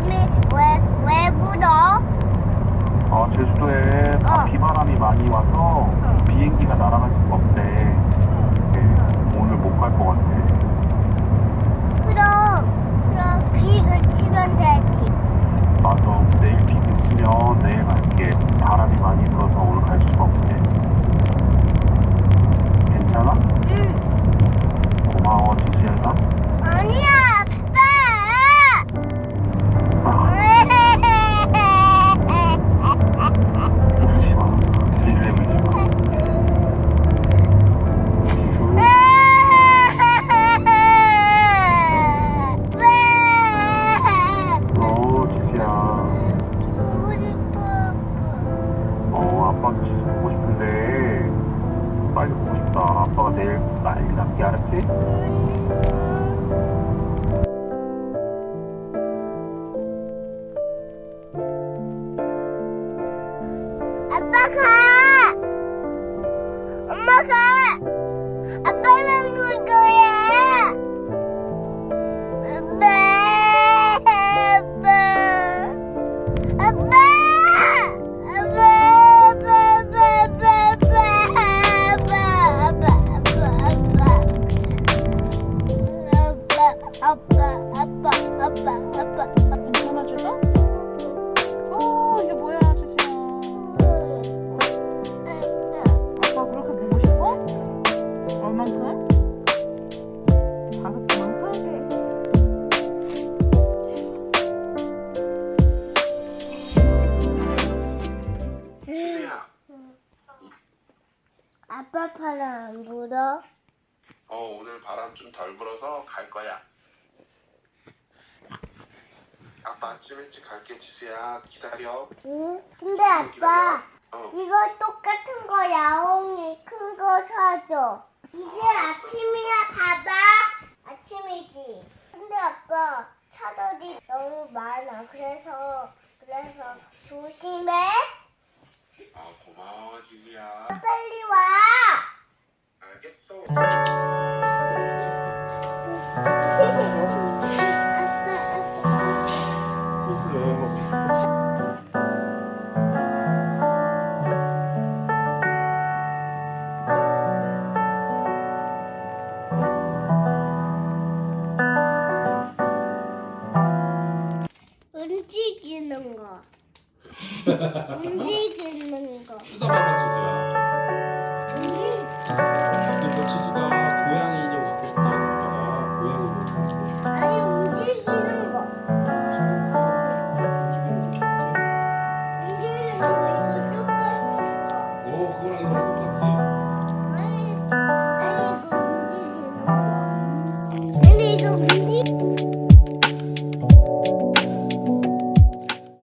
바람이 왜, 왜 불어? 어 제주도에 어. 비바람이 많이 와서 비행기가 날아갈 수가 없대. 아빠. 지수 보고 싶은데 빨리 보고 싶다. 아빠가 내일 빨리 갈게, 알았지? 아빠 가! 엄마 가! 얼만큼? 다섯만큼? 지수야, 아빠 팔은 안 불어? 어 오늘 바람 좀 덜 불어서 갈 거야. 아빠 아침 일찍 갈게 지수야 기다려. 응? 근데 아빠 어. 이거 똑같은 거 야옹이 큰 거 사줘 이제 아침이야 봐봐. 아침이지. 근데 아빠 차들이 너무 많아. 그래서 그래서 조심해. 어 고마워 지수야. 빨리 와. 알겠어. 움직이는 거. 뜯어봐